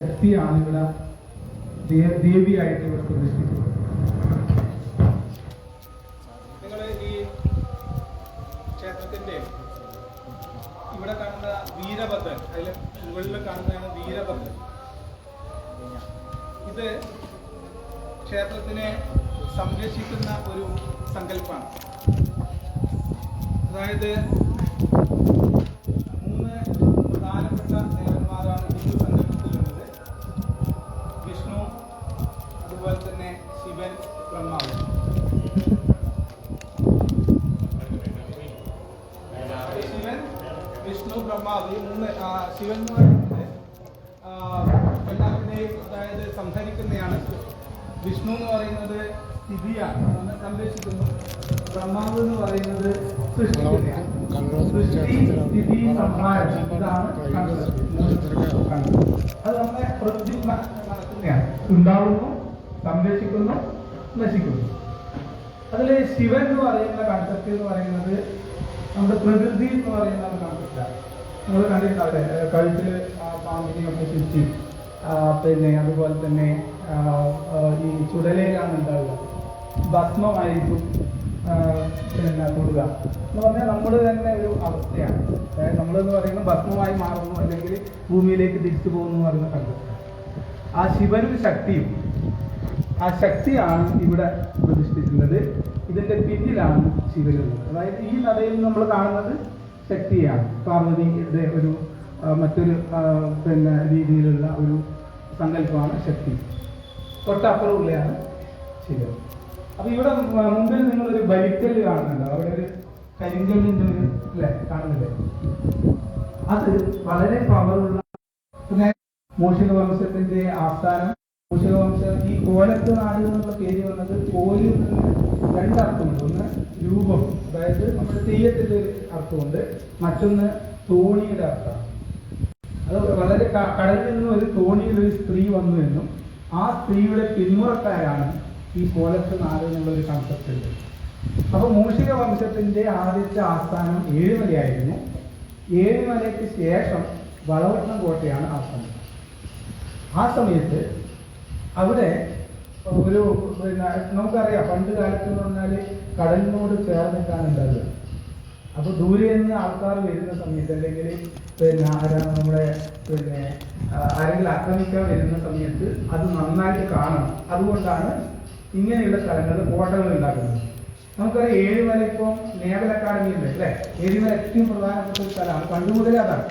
ഇവിടെ ദേ- ദേവിയായിട്ട് ഇവിടെ പ്രതിഷ്ഠിക്കുന്നത് നിങ്ങൾ ഈ ക്ഷേത്രത്തിന്റെ ഇവിടെ കാണുന്ന വീരഭദ്രൻ അതിൽ മുകളിൽ കാണുന്നതാണ് വീരഭദ്രൻ. ഇത് ക്ഷേത്രത്തിനെ സംരക്ഷിക്കുന്ന ഒരു സങ്കല്പമാണ്. അതായത് ശിവൻ പറയുന്നത് എല്ലാത്തിനെയും അതായത് സംഹരിക്കുന്നതാണ് വിഷ്ണു എന്ന് പറയുന്നത് സ്ഥിതിയാണ്. സംരക്ഷിക്കുന്നു. ബ്രഹ്മാവ് എന്ന് പറയുന്നത് സൃഷ്ടി സ്ഥിതി സംഹാരം. ഇതാണ്. അത് നമ്മളെ പ്രകൃതി നടക്കുന്നതാണ് ഉണ്ടാവുന്നു സംരക്ഷിക്കുന്നു നശിക്കുന്നു. അതിൽ ശിവൻ എന്ന് പറയുന്ന കൺസെപ്റ്റ് എന്ന് പറയുന്നത് നമ്മുടെ പ്രകൃതി എന്ന് പറയുന്ന ഒരു കൺസെപ്റ്റാണ് നിങ്ങൾ കണ്ടിട്ടുണ്ടാവില്ലേ കഴുത്തിൽ പാമ്പിനെയൊക്കെ ചുറ്റി. പിന്നെ അതുപോലെ തന്നെ ഈ ചുടലയിലാണ് ഉണ്ടാവുക. ഭസ്മമായിരിക്കും പിന്നെ തൊടുക. എന്ന് പറഞ്ഞാൽ നമ്മൾ തന്നെ ഒരു അവസ്ഥയാണ്. അതായത് നമ്മളെന്ന് പറയുന്നത് ഭസ്മമായി മാറുന്നു അല്ലെങ്കിൽ ഭൂമിയിലേക്ക് തിരിച്ചു പോകുന്നു എന്ന് പറയുന്ന കണ്ടു. ആ ശിവനും ശക്തിയും ആ ശക്തിയാണ് ഇവിടെ പ്രതിഷ്ഠിക്കുന്നത്. ഇതിന്റെ പിന്നിലാണ് ശിവനുള്ളത്. അതായത് ഈ നടയിൽ നമ്മൾ കാണുന്നത് ശക്തിയാണ് പാർവതിയുടെ ഒരു മറ്റൊരു പിന്നെ രീതിയിലുള്ള ഒരു സങ്കല്പമാണ് ശക്തി. തൊട്ടപ്പുറമുള്ളയാണ് ശിവൻ അപ്പൊ ഇവിടെ മുമ്പിൽ നിങ്ങൾ ഒരു ബലിക്കല്ല് കാണുന്നുണ്ട്. അവിടെ ഒരു കരിങ്കല്ലിന്റെ ഒരു അല്ലേ കാണുന്നില്ലേ? അത് വളരെ പവറുള്ള മൂഷിക വംശത്തിന്റെ ആസ്ഥാനം മൂഷിക ഈ കോലത്ത് നാട് എന്നുള്ള പേര് വന്നത് കോലിൽ രണ്ടർത്ഥമുണ്ട്. ഒന്ന് രൂപം. അതായത് നമ്മുടെ തെയ്യത്തിന്റെ അർത്ഥമുണ്ട്. മറ്റൊന്ന് തോണിയുടെ അർത്ഥം. അത് വളരെ കടലിൽ നിന്ന് ഒരു തോണിയിൽ ഒരു സ്ത്രീ വന്നു എന്നും ആ സ്ത്രീയുടെ പിന്മുറക്കാരാണ് ഈ കോലത്ത് നാട് എന്നുള്ളൊരു കൺസെപ്റ്റ് ഉണ്ട്. അപ്പൊ മൂഷിക വംശത്തിന്റെ ആദ്യത്തെ ആസ്ഥാനം ഏഴുമലയായിരുന്നു. ഏഴുമലയ്ക്ക് ശേഷം വളവട്ടം കോട്ടയാണ് ആസ്ഥാനം. ആ സമയത്ത് അവിടെ ഒരു പിന്നെ നമുക്കറിയാം പണ്ട് കാലത്ത് എന്ന് പറഞ്ഞാൽ കടലിനോട് ചേർന്നിട്ടാണ് ഉണ്ടാവുക. അപ്പൊ ദൂരെ നിന്ന് ആൾക്കാർ വരുന്ന സമയത്ത് അല്ലെങ്കിൽ പിന്നെ ആരാണ് നമ്മുടെ പിന്നെ ആരെങ്കിലും ആക്രമിക്കാൻ വരുന്ന സമയത്ത് അത് നന്നായിട്ട് കാണണം. അതുകൊണ്ടാണ് ഇങ്ങനെയുള്ള സ്ഥലങ്ങളിൽ കോട്ടകൾ ഉണ്ടാക്കുന്നത്. നമുക്കറിയാം ഏഴുമല ഇപ്പം നേവൽ അക്കാദമി ഉണ്ട് അല്ലേ? ഏഴുമല ഏറ്റവും പ്രധാനപ്പെട്ട ഒരു സ്ഥലമാണ്. പണ്ട് മുതലേ അതാണ്.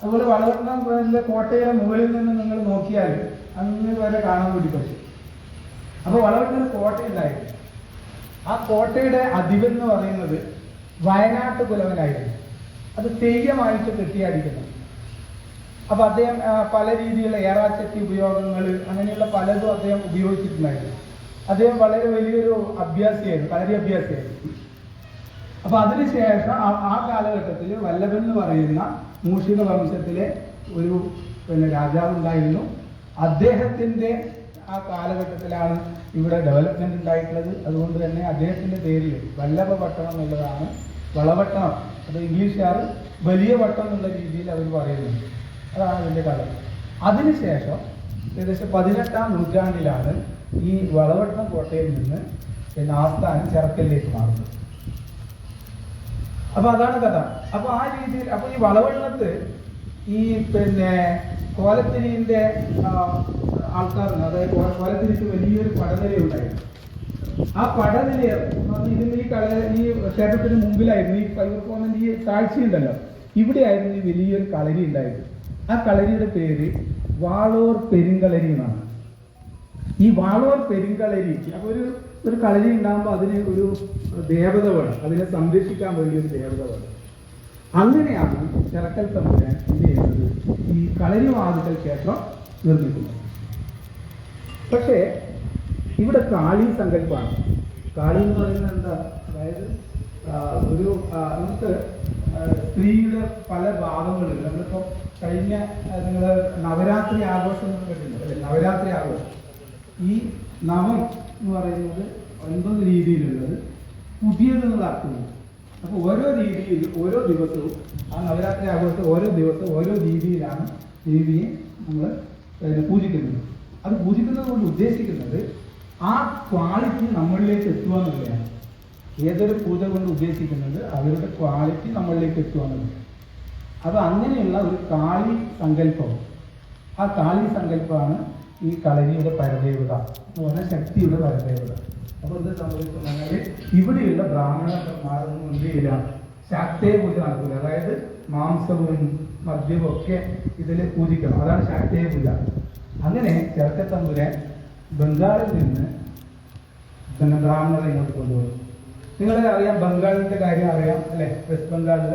അതുപോലെ വളർന്ന കോട്ടയുടെ മുകളിൽ നിന്ന് നിങ്ങൾ നോക്കിയാൽ അങ്ങ് വരെ കാണാൻ കൂടി പറ്റും. അപ്പൊ വളവട്ടൊരു കോട്ടയുണ്ടായിരുന്നു ആ കോട്ടയുടെ എന്ന് പറയുന്നത് വയനാട്ട് കുലവനായിരുന്നു അത് തെയ്യമായിട്ട് കെട്ടിയാടിക്കുന്നത് അപ്പൊ അദ്ദേഹം പല രീതിയിലുള്ള ഏറാച്ചട്ടി ഉപയോഗങ്ങൾ അങ്ങനെയുള്ള പലതും അദ്ദേഹം ഉപയോഗിച്ചിട്ടുണ്ടായിരുന്നു. അദ്ദേഹം വളരെ വലിയൊരു അഭ്യാസിയായിരുന്നു കളരി അഭ്യാസിയായിരുന്നു. അപ്പൊ അതിനുശേഷം ആ- കാലഘട്ടത്തിൽ വല്ലഭൻ എന്ന് പറയുന്ന മൂഷിക വംശത്തിലെ ഒരു പിന്നെ രാജാവ് അദ്ദേഹത്തിന്റെ ആ കാലഘട്ടത്തിലാണ് ഇവിടെ ഡെവലപ്മെന്റ് ഉണ്ടായിട്ടുള്ളത്. അതുകൊണ്ട് തന്നെ അദ്ദേഹത്തിന്റെ പേരിൽ വല്ലഭ പട്ടണം എന്നുള്ളതാണ് വളപട്ടണം. അത് ഇംഗ്ലീഷുകാർ വലിയ വട്ടം എന്നുള്ള രീതിയിൽ അവർ പറയുന്നുണ്ട് അതാണ് അതിന്റെ കഥ. അതിനുശേഷം ഏകദേശം പതിനെട്ടാം നൂറ്റാണ്ടിലാണ് ഈ വളവട്ടം കോട്ടയിൽ നിന്ന് പിന്നെ ആസ്ഥാനം ചെറക്കലിലേക്ക് മാറുന്നത്. അപ്പൊ അതാണ് കഥ. അപ്പൊ ആ രീതിയിൽ അപ്പൊ ഈ വളവെള്ളത്ത് ഈ പിന്നെ കോലത്തിരിന്റെ ആൾക്കാരുണ്ട്. അതായത് കോലത്തിരിക്ക് വലിയൊരു പടനിലയുണ്ടായിരുന്നു. ആ പടനില ഇതിന് ഈ കള ഈ ക്ഷേത്രത്തിന് മുമ്പിലായിരുന്നു ഈ ഫൈബർ ഈ താഴ്ചയുണ്ടല്ലോ. ഇവിടെയായിരുന്നു ഈ വലിയൊരു കളരി ഉണ്ടായത്. ആ കളരിയുടെ പേര് വാളൂർ പെരുങ്കളരി എന്നാണ്. ഈ വാളൂർ പെരുങ്കളരി അപ്പൊ ഒരു ഒരു കളരി ഉണ്ടാകുമ്പോൾ അതിന് ഒരു ദേവത വേണം. അതിനെ സംരക്ഷിക്കാൻ വേണ്ടി ഒരു ദേവത വേണം. അങ്ങനെയാണ് ചിറക്കൽ തമ്പുരാൻ എന്ത് ചെയ്യുന്നത്? ഈ കളരി വാതുക്കൽ ക്ഷേത്രം നിർമ്മിക്കുന്നത്. പക്ഷേ ഇവിടെ കാളി സങ്കല്പമാണ് കാളി എന്ന് പറയുന്നത് എന്താ? അതായത് ഒരു നമുക്ക് സ്ത്രീയുടെ പല ഭാഗങ്ങളിൽ നമ്മളിപ്പോൾ കഴിഞ്ഞ നിങ്ങൾ നവരാത്രി ആഘോഷം കേട്ടിട്ടുണ്ട് അല്ലേ? നവരാത്രി ആഘോഷം. ഈ നവം എന്ന് പറയുന്നത് ഒൻപത് രീതിയിലുള്ളത് പുതിയതെന്നുള്ള അർത്ഥമുണ്ട് അപ്പൊ ഓരോ രീതിയിൽ ഓരോ ദിവസവും ആ നവരാത്രി ആഘോഷം ഓരോ ദിവസവും ഓരോ രീതിയിലാണ് ദേവിയെ നമ്മൾ പൂജിക്കുന്നത്. അത് പൂജിക്കുന്നത് കൊണ്ട് ഉദ്ദേശിക്കുന്നത് ആ ക്വാളിറ്റി നമ്മളിലേക്ക് എത്തുക എന്നുള്ളതാണ്. ഏതൊരു പൂജ കൊണ്ട് ഉദ്ദേശിക്കുന്നത് അവരുടെ ക്വാളിറ്റി നമ്മളിലേക്ക് എത്തുക എന്നുള്ളതാണ് അപ്പൊ അങ്ങനെയുള്ള ഒരു കാളി സങ്കല്പം. ആ കാളി സങ്കല്പമാണ് ഈ കളരിയുടെ പരദേവത എന്ന് പറഞ്ഞാൽ ശക്തിയുടെ പരദേവത. അപ്പോൾ ഇത് സംഭവിക്കുന്നത് ഇവിടെയുള്ള ബ്രാഹ്മണന്മാരൊന്നും എന്ത് ശാക്തേയ പൂജ നടക്കില്ല അതായത് മാംസവും മദ്യവും ഒക്കെ ഇതിൽ പൂജിക്കണം. അതാണ് ശാക്തയെ പൂജ. അങ്ങനെ ചെറുക്കത്തമ്പുരെ ബംഗാളിൽ നിന്ന് പിന്നെ ബ്രാഹ്മണരെ ഇങ്ങോട്ട് കൊണ്ടുപോകും നിങ്ങളെ അറിയാം ബംഗാളിന്റെ കാര്യം അറിയാം അല്ലെ? വെസ്റ്റ് ബംഗാളിൽ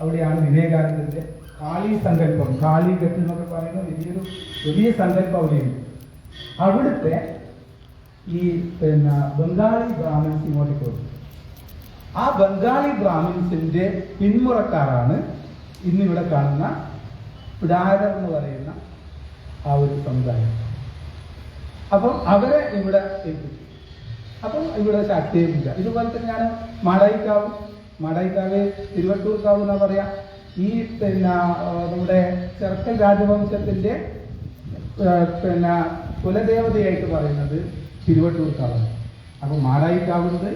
അവിടെയാണ് വിവേകാനന്ദന്റെ കാളി സങ്കല്പം. കാളി കെട്ട് എന്നൊക്കെ പറയുന്ന വലിയൊരു വലിയ സങ്കല്പം അവിടെയുണ്ട്. അവിടുത്തെ ഈ പിന്നെ ബംഗാളി ബ്രാഹ്മണൻസ് ഇങ്ങോട്ടേക്ക് വന്നു. ആ ബംഗാളി ബ്രാഹ്മിൻസിന്റെ പിന്മുറക്കാരാണ് ഇന്നിവിടെ കാണുന്ന പിടാരം എന്ന് പറയുന്ന ആ ഒരു സമുദായം. അപ്പം അവരെ ഇവിടെ ഏൽപ്പിച്ചു. അപ്പം ഇവിടെ ശാക്തീയമില്ല ഇതുപോലെ തന്നെയാണ് മാടായിക്കാവ് മാടായിക്കാവ് തിരുവട്ടൂർക്കാവ് എന്നാ പറയാ? ഈ പിന്നെ നമ്മുടെ ചെറുക്കൽ രാജവംശത്തിന്റെ പിന്നെ കുലദേവതയായിട്ട് പറയുന്നത് തിരുവട്ടൂർക്കാവാണ്. അപ്പൊ മാടായിക്കാവുണ്ട്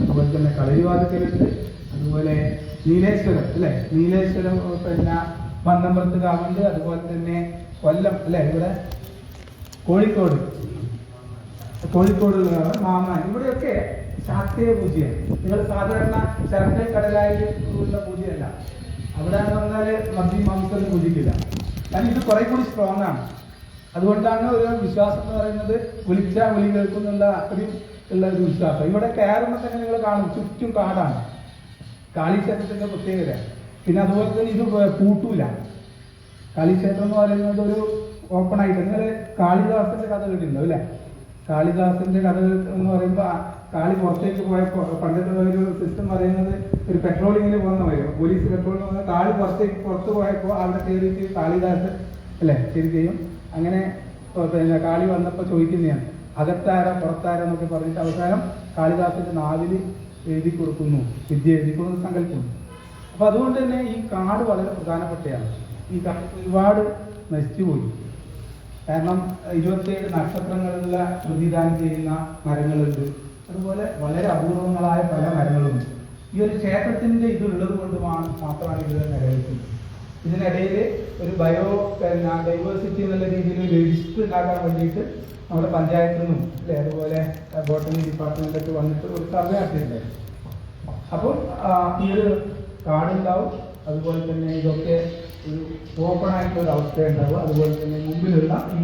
അതുപോലെ തന്നെ കളരിവാതിക്കലുണ്ട് അതുപോലെ നീലേശ്വരം അല്ലെ? നീലേശ്വരം പിന്നെ പന്തമ്പലത്ത് കാവുണ്ട് അതുപോലെ തന്നെ കൊല്ലം അല്ലെ? ഇവിടെ കോഴിക്കോട്. കോഴിക്കോട് മാമാൻ ഇവിടെയൊക്കെ ശാസ്ത്രീയ പൂജയാണ്. നിങ്ങൾ സാധാരണ ശരക്കൽ കടലായി പൂജയല്ല. അവിടെ എന്ന് പറഞ്ഞാൽ മദ്യം മാംസം പൂജിക്കില്ല. കാരണം ഇത് കുറെ കൂടി സ്ട്രോങ് ആണ്. അതുകൊണ്ടാണ് ഒരു വിശ്വാസം എന്ന് പറയുന്നത് വിളിച്ച വിളി കേൾക്കുന്നുള്ള അത്രയും ഉള്ള ഒരു വിശ്വാസം ഇവിടെ കയറുമ്പോൾ തന്നെ നിങ്ങൾ കാണും. ചുറ്റും കാടാണ്. കാളിക്ഷേത്രത്തിന്റെ പ്രത്യേകത. പിന്നെ അതുപോലെ തന്നെ ഇത് പൂട്ടൂല. കാളിക്ഷേത്രം എന്ന് പറയുന്നത് ഒരു ഓപ്പൺ ആയിട്ട്. നിങ്ങൾ കാളിദാസന്റെ കഥ കേട്ടിട്ടുണ്ടോ അല്ലേ? കാളിദാസന്റെ കഥ എന്ന് പറയുമ്പോൾ കാളി പുറത്തേക്ക് പോയപ്പോൾ പണ്ടത്തെ ഒരു സിസ്റ്റം പറയുന്നത് ഒരു പെട്രോളിങ്ങിന് പോകുന്ന വരും പോലീസ് പെട്രോളിങ് പോകുന്ന കാളി പുറത്തേക്ക് പുറത്ത് പോയപ്പോൾ അവിടെ കയറിയിട്ട് കാളിദാസൻ അല്ലേ? ചെയ്യും. അങ്ങനെ കാളി വന്നപ്പോൾ ചോദിക്കുന്നതാണ്. അകത്താര പുറത്താര എന്നൊക്കെ പറഞ്ഞിട്ട് അവസാനം കാളിദാസിന്റെ നാവിന് എഴുതി കൊടുക്കുന്നു വിദ്യ എഴുതി കൊടുക്കുന്ന സങ്കല്പം അപ്പൊ അതുകൊണ്ട് തന്നെ ഈ കാട് വളരെ പ്രധാനപ്പെട്ടയാണ്. ഈ കാട് ഒരുപാട് നശിച്ചുപോയി കാരണം ഇരുപത്തിയേഴ് നക്ഷത്രങ്ങളുള്ള പ്രതിദാനം ചെയ്യുന്ന മരങ്ങളുണ്ട്. അതുപോലെ വളരെ അപൂർവങ്ങളായ പല മരങ്ങളുണ്ട്. ഈ ഒരു ക്ഷേത്രത്തിന്റെ ഇതുള്ളത് ഉള്ളത് കൊണ്ടുമാണ് മാത്രമാണ് ഇത് നിലനിൽക്കുന്നത്. ഇതിനിടയിൽ ഒരു ബയോ ഡൈവേഴ്സിറ്റി എന്നുള്ള രീതിയിൽ ഒരു ലിസ്റ്റ് ഉണ്ടാക്കാൻ വേണ്ടിയിട്ട് നമ്മുടെ പഞ്ചായത്തിൽ നിന്നും അല്ലെ? അതുപോലെ ബോട്ടണി ഡിപ്പാർട്ട്മെന്റൊക്കെ വന്നിട്ട് ഒരു സർവേ നടത്തിയിട്ടുണ്ട് അപ്പോൾ ഈ ഒരു കാടുണ്ടാവും അതുപോലെ തന്നെ ഇതൊക്കെ ഒരു ഓപ്പൺ ആയിട്ടുള്ള ഒരു അവസ്ഥ ഉണ്ടാവും. അതുപോലെ തന്നെ മുമ്പിലുള്ള ഈ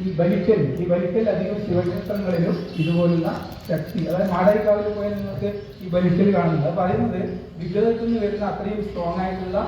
ഈ ബലിക്കൽ ഈ ബലിക്കൽ അധികം ശിവക്ഷേത്രങ്ങളിലും ഇതുപോലുള്ള ശക്തി അതായത് മാടായിക്കാവിൽ പോയാൽ നിങ്ങൾക്ക് ഈ ബലിക്കൽ കാണുന്നത് പറയുന്നത് വിഗ്രഹത്തിൽ നിന്ന് വരുന്ന അത്രയും സ്ട്രോങ് ആയിട്ടുള്ള